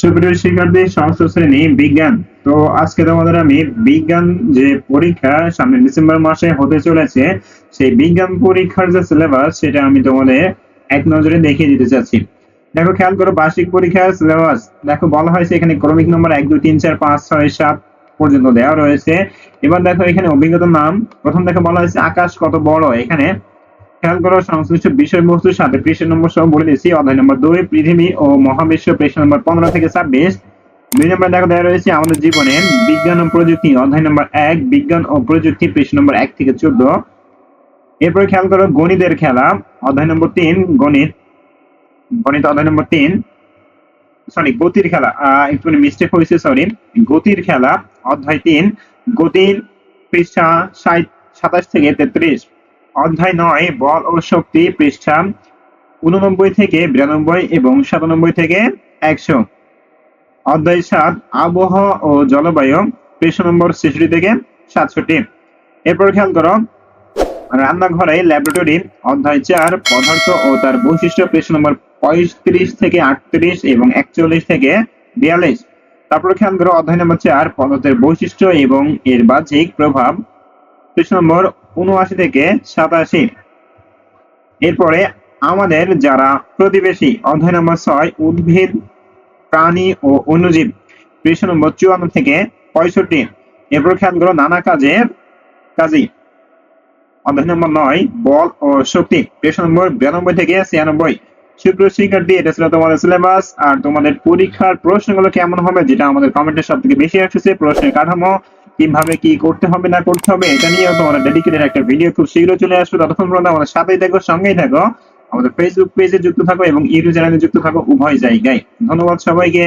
সুপ্রিয় শিক্ষার্থী ষষ্ঠ শ্রেণি বিজ্ঞান। তো আজকে তোমাদের আমি বিজ্ঞান যে পরীক্ষা সামনে ডিসেম্বর মাসে হতে চলেছে, সেই বিজ্ঞান পরীক্ষার যে সিলেবাস সেটা আমি তোমাদের এক নজরে দেখিয়ে দিতে চাচ্ছি। দেখো, খেয়াল করো, বার্ষিক পরীক্ষার সিলেবাস দেখো, বলা হয়েছে এখানে ক্রমিক নম্বর এক, দুই, তিন, চার, পাঁচ, ছয়, সাত পর্যন্ত দেওয়া রয়েছে। এবার দেখো, এখানে অভিজ্ঞতার নাম, প্রথম দেখো বলা হয়েছে, আকাশ কত বড়? এখানে খেয়াল করো সংশ্লিষ্ট বিষয়বস্তুর সাথে পৃষ্ঠ নম্বর সহ বলে দিচ্ছি। অধ্যায় নম্বর দুই, পৃথিবী ও মহাবিশ্ব পৃষ্ঠ নম্বর পনেরো থেকে ছাব্বিশ। দুই নম্বর দেখো দেওয়া রয়েছে আমাদের জীবনে বিজ্ঞান ও প্রযুক্তি। অধ্যায় নম্বর এক, বিজ্ঞান ও প্রযুক্তি পৃষ্ঠ নম্বর এক থেকে চোদ্দ। এরপরে খেয়াল করো গণিতের খেলা। অধ্যায় নম্বর তিন, গণিত। গণিত অধ্যায় নম্বর তিন। সরি গতির খেলা। একটুখানি মিস্টেক হয়েছে সরি গতির খেলা, অধ্যায় তিন। গতির পৃষ্ঠা সাতাশ থেকে তেত্রিশ। অধ্যায় নয়, বল ও শক্তি পৃষ্ঠা উননব্বই থেকে বিরানব্বই এবং সাতানব্বই থেকে একশো। অধ্যায় সাত আবহাওয়া ও জলবায়ু পৃষ্ঠা নম্বর ছেষট্টি থেকে সাতষট্টি। এরপর খেয়াল করো, রান্নাঘরে ল্যাবরেটরি, অধ্যায় চার, পদার্থ ও তার বৈশিষ্ট্য পৃষ্ঠা নম্বর পঁয়ত্রিশ থেকে আটত্রিশ এবং একচল্লিশ থেকে বিয়াল্লিশ। তারপর খেয়াল করো, অধ্যায় নম্বর চার, পদার্থের বৈশিষ্ট্য এবং এর বাহ্যিক প্রভাব পৃষ্ঠা নম্বর উনআশি থেকে সাতাশি। এরপরে আমাদের যারা প্রতিবেশী, অধ্যায় নম্বর ছয়, উদ্ভিদ, প্রাণী ও অন্যজীব পৃষ্ঠা নম্বর চুয়ান্ন থেকে পঁয়ষট্টি। এরপর খেয়াল নানা কাজের কাজী অধ্যায় নম্বর নয়, বল ও শক্তি, পৃষ্ঠা নম্বর বিরানব্বই থেকে ছিয়ানব্বই। সুপ্রিয় শিক্ষার্থী, এটা ছিল তোমাদের সিলেবাস আর তোমাদের পরীক্ষার প্রশ্নগুলো কেমন হবে, যেটা আমাদের কমেন্টে সব থেকে বেশি আসছে, প্রশ্নের কাঠামো কীভাবে কি করতে হবে, না করতে হবে, এটা নিয়েও তোমাদের ডেডিকেটেড একটা ভিডিও খুব শীঘ্রই চলে আসবে। ততক্ষণ পর্যন্ত আমাদের সাথেই থাকো, সঙ্গেই থাকো। আমাদের ফেসবুক পেজে যুক্ত থাকো এবং ইউটিউব চ্যানেলে যুক্ত থাকো উভয় জায়গায়। ধন্যবাদ সবাইকে।